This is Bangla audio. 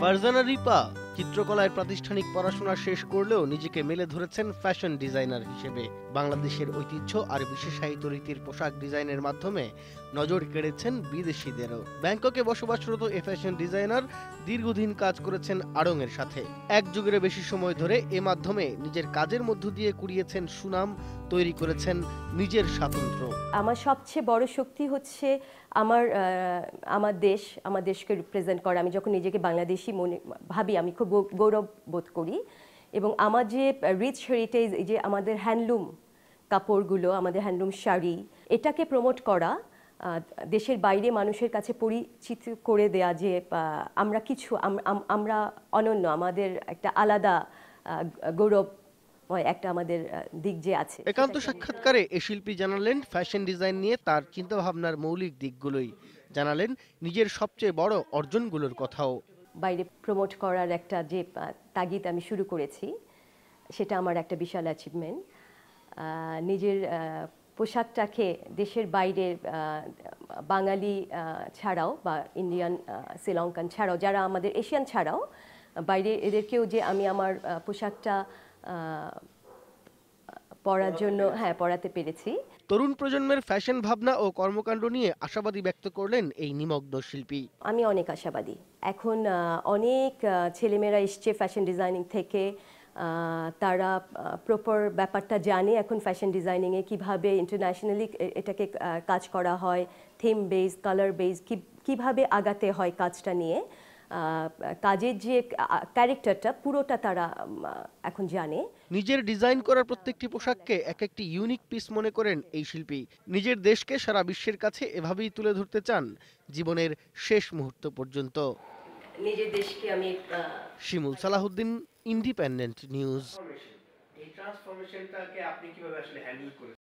ফারজানা রিপা চিত্রকলায় প্রাতিষ্ঠানিক পড়াশোনা শেষ করলেও নিজেকে মেলে ধরেছেন ফ্যাশন ডিজাইনার হিসেবে। বাংলাদেশের ঐতিহ্য আর বিশেষায়িত রীতির পোশাক ডিজাইনের মাধ্যমে নজর কেড়েছেন বিদেশিদেরও। ব্যাংককে বসবাসরত এ ফ্যাশন ডিজাইনার দীর্ঘদিন কাজ করেছেন আড়ংয়ের সাথে। এক যুগের বেশি সময় ধরে এ মাধ্যমে নিজের কাজের মধ্য দিয়ে কুড়িয়েছেন সুনাম তৈরি করেছেন নিজের স্বাতন্ত্র্য আমার সবচেয়ে বড় শক্তি হচ্ছে আমার আমার দেশ, আমার দেশকে রিপ্রেজেন্ট করা। আমি যখন নিজেকে বাংলাদেশি মনে, ভাবি, আমি খুব গৌরব বোধ করি। এবং আমার যে রিচ হেরিটেজ যে আমাদের হ্যান্ডলুম কাপড়গুলো, আমাদের হ্যান্ডলুম শাড়ি, এটাকে প্রমোট করা দেশের বাইরে মানুষের কাছে পরিচিত করে দেয়া যে আমরা কিছু, আম- আম- আমরা অনন্য, আমাদের একটা আলাদা গৌরব একটা আমাদের দিক যে আছে একান্ত সাক্ষাৎকারে এ শিল্পী জানালেন ফ্যাশন ডিজাইন নিয়ে তার চিন্তাভাবনার মৌলিক দিকগুলোই। জানালেন নিজের সবচেয়ে বড় অর্জনগুলোর কথাও। বাইরে প্রমোট করার একটা যে তাগিদ আমি শুরু করেছি সেটা আমার একটা বিশাল অ্যাচিভমেন্ট নিজের পোশাকটাকে দেশের বাইরের আহ, বাঙালি ছাড়াও বা ইন্ডিয়ান শ্রীলঙ্কান ছাড়াও যারা আমাদের এশিয়ান ছাড়াও বাইরে এদেরকেও যে আমি আমার পোশাকটা পরার জন্য হ্যাঁ পরাতে পেরেছি। তরুণ প্রজন্মের ফ্যাশন ভাবনা ও কর্মকাণ্ড নিয়ে আশাবাদী ব্যক্ত করলেন এই নিমগ্ন শিল্পী। আমি অনেক আশাবাদী। এখন অনেক ছেলেমেয়েরা এসছে ফ্যাশন ডিজাইনিং থেকে। তারা প্রপার ব্যাপারটা জানে এখন ফ্যাশন ডিজাইনিংয়ে কীভাবে ইন্টারন্যাশনালি এটাকে কাজ করা হয় থিম বেস কালার বেস কীভাবে আগাতে হয় কাজটা নিয়ে। কাজের যে ক্যারেক্টারটা পুরোটা তারা এখন জানে। নিজের ডিজাইন করা প্রত্যেকটি পোশাককে এক একটি ইউনিক পিস মনে করেন এই শিল্পী। নিজের দেশকে সারা বিশ্বের কাছে এভাবেই তুলে ধরতে চান জীবনের শেষ মুহূর্ত পর্যন্ত। নিজের দেশকে আমি শিমুল সালাহুদ্দিন ইন্ডিপেন্ডেন্ট নিউজ এই ট্রান্সফরমেশনটাকে আপনি কীভাবে আসলে হ্যান্ডেল করেছেন?